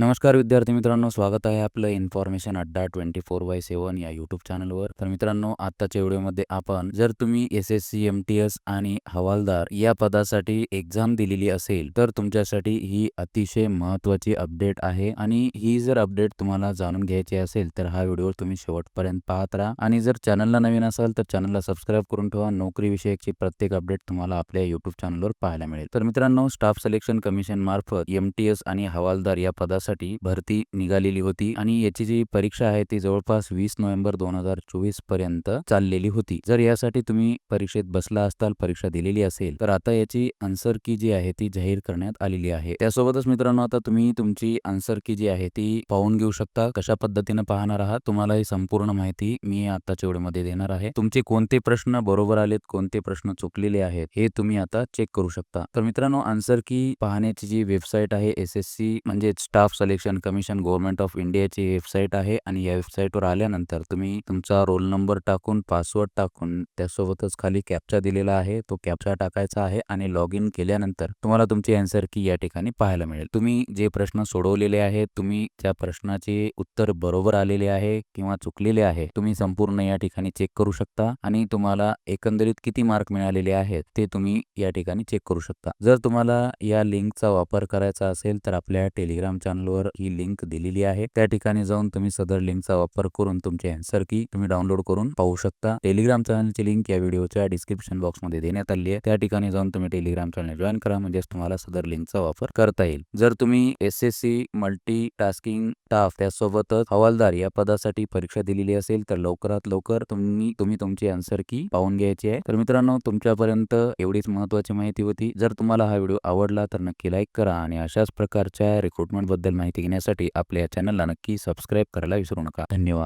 नमस्कार विद्यार्थी मित्रांनो स्वागत आहे आपलं इन्फॉर्मेशन अड्डा ट्वेंटी फोर बाय सेवन या यूट्यूब चॅनलवर तर मित्रांनो आत्ताच्या व्हिडिओमध्ये आपण जर तुम्ही S S C M T S आणि हवालदार या पदासाठी एक्झाम दिलेली असेल तर तुमच्यासाठी ही अतिशय महत्त्वाची अपडेट आहे. आणि ही जर अपडेट तुम्हाला जाणून घ्यायची असेल तर हा व्हिडिओ तुम्ही शेवटपर्यंत पाहत राहा. आणि जर चॅनलला नवीन असाल तर चॅनलला सबस्क्राईब करून ठेवा. नोकरीविषयकची प्रत्येक अपडेट तुम्हाला आपल्या युट्यूब चॅनलवर पाहायला मिळेल. तर मित्रांनो स्टाफ सिलेक्शन कमिशन मार्फत एम टी एस आणि हवालदार या पदासाठी भरती निघालेली होती आणि याची जी परीक्षा आहे ती जवळपास वीस नोव्हेंबर दोन हजार चोवीसपर्यंत चाललेली होती. जर यासाठी तुम्ही परीक्षेत बसला असताल परीक्षा दिलेली असेल तर आता याची आन्सर की जी आहे ती जाहीर करण्यात आलेली आहे. त्यासोबतच मित्रांनो आता तुम्ही तुमची आन्सर की जी आहे ती पाहून घेऊ शकता. कशा पद्धतीने पाहणार आहात तुम्हाला ही संपूर्ण माहिती मी आताच्या व्हिडिओमध्ये देणार आहे. तुमचे कोणते प्रश्न बरोबर आलेत कोणते प्रश्न चुकलेले आहेत हे तुम्ही आता चेक करू शकता. तर मित्रांनो आन्सर की पाहण्याची जी वेबसाईट आहे एस एस सी म्हणजे staff selection commission government of इंडियाची वेबसाईट आहे आणि या वेबसाईटवर आल्यानंतर तुम्ही तुमचा रोल नंबर टाकून पासवर्ड टाकून त्यासोबतच खाली कॅप्चा दिलेला आहे. तो कॅप्चा टाकायचा आहे आणि लॉग इन केल्यानंतर तुम्हाला तुमची आन्सर की या ठिकाणी पाहायला मिळेल. तुम्ही जे प्रश्न सोडवलेले आहेत तुम्ही त्या प्रश्नाचे उत्तर बरोबर आलेले आहे किंवा चुकलेले आहे तुम्ही संपूर्ण या ठिकाणी चेक करू शकता आणि तुम्हाला एकंदरीत किती मार्क मिळालेले आहेत ते तुम्ही या ठिकाणी चेक करू शकता. जर तुम्हाला या लिंकचा वापर करायचा असेल तर आपल्या टेलिग्राम चॅनलवर ही लिंक दिलेली आहे. त्या ठिकाणी जाऊन तुम्ही सदर लिंकचा वापर करून तुमचे अँसर की तुम्ही डाउनलोड करून पाहू शकता. टेलिग्राम चॅनलची लिंक या व्हिडिओच्या डिस्क्रिप्शन बॉक्समध्ये देण्यात आली आहे. त्या ठिकाणी जाऊन तुम्ही टेलिग्राम चॅनल जॉईन करा म्हणजेच तुम्हाला सदर लिंकचा वापर करता येईल. जर तुम्ही S S C multi tasking staff त्यासोबतच हवालदार या पदासाठी परीक्षा दिलेली असेल तर लवकरात लवकर तुम्ही तुम्ही तुमची आन्सर की पाहून घ्यायची आहे. तर मित्रांनो तुमच्यापर्यंत एवढीच महत्वाची माहिती होती. जर तुम्हाला हा व्हिडिओ आवडला तर नक्की लाईक करा आणि अशाच प्रकारच्या रिक्रुटमेंटबद्दल माहिती घेण्यासाठी आपल्या चॅनलला नक्की सबस्क्राईब करायला विसरू नका. धन्यवाद.